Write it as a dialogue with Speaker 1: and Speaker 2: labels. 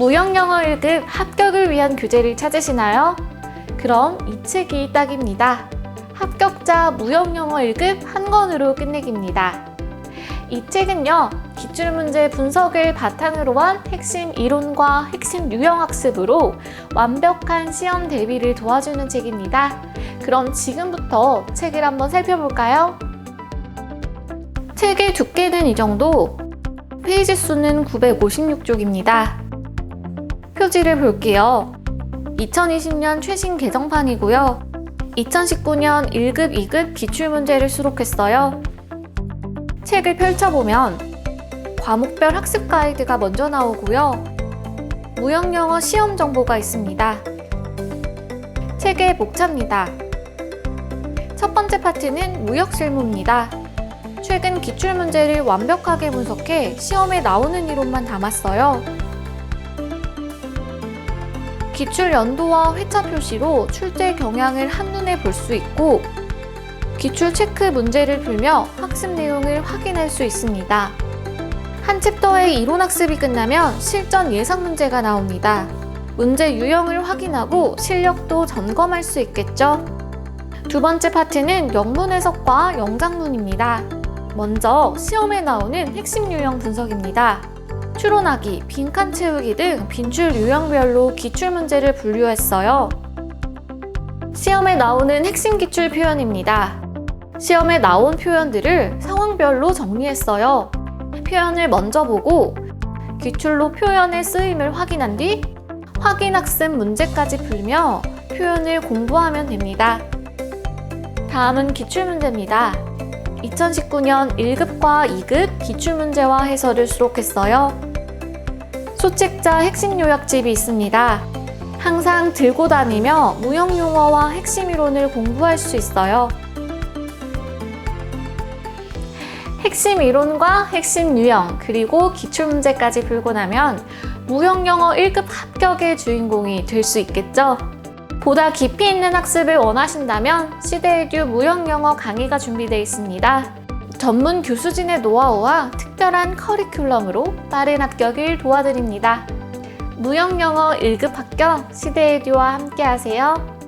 Speaker 1: 무형영어 1급 합격을 위한 교재를 찾으시나요? 그럼 이 책이 딱입니다. 합격자 무형영어 1급 한 권으로 끝내기입니다. 이 책은요, 기출문제 분석을 바탕으로 한 핵심 이론과 핵심 유형 학습으로 완벽한 시험 대비를 도와주는 책입니다. 그럼 지금부터 책을 한번 살펴볼까요? 책의 두께는 이 정도, 페이지 수는 956쪽입니다. 표지를 볼게요. 2020년 최신 개정판이고요. 2019년 1급, 2급 기출문제를 수록했어요. 책을 펼쳐보면 과목별 학습 가이드가 먼저 나오고요. 무형영어 시험 정보가 있습니다. 책의 목차입니다. 첫 번째 파트는 무역 실무입니다. 최근 기출 문제를 완벽하게 분석해 시험에 나오는 이론만 담았어요. 기출 연도와 회차 표시로 출제 경향을 한눈에 볼 수 있고 기출 체크 문제를 풀며 학습 내용을 확인할 수 있습니다. 한 챕터의 이론 학습이 끝나면 실전 예상 문제가 나옵니다. 문제 유형을 확인하고 실력도 점검할 수 있겠죠? 두 번째 파트는 영문 해석과 영장문입니다. 먼저 시험에 나오는 핵심 유형 분석입니다. 추론하기, 빈칸 채우기 등 빈출 유형별로 기출 문제를 분류했어요. 시험에 나오는 핵심 기출 표현입니다. 시험에 나온 표현들을 상황별로 정리했어요. 표현을 먼저 보고 기출로 표현의 쓰임을 확인한 뒤 확인 학습 문제까지 풀며 표현을 공부하면 됩니다. 다음은 기출 문제입니다. 2019년 1급과 2급 기출 문제와 해설을 수록했어요. 소책자 핵심 요약집이 있습니다. 항상 들고 다니며 무형 용어와 핵심 이론을 공부할 수 있어요. 핵심 이론과 핵심 유형, 그리고 기출 문제까지 풀고 나면 무형 영어 1급 합격의 주인공이 될 수 있겠죠? 보다 깊이 있는 학습을 원하신다면 시대에듀 무형 영어 강의가 준비되어 있습니다. 전문 교수진의 노하우와 특 별한 커리큘럼으로 빠른 합격을 도와드립니다. 무형 영어 1급 합격 시대에듀와 함께 하세요.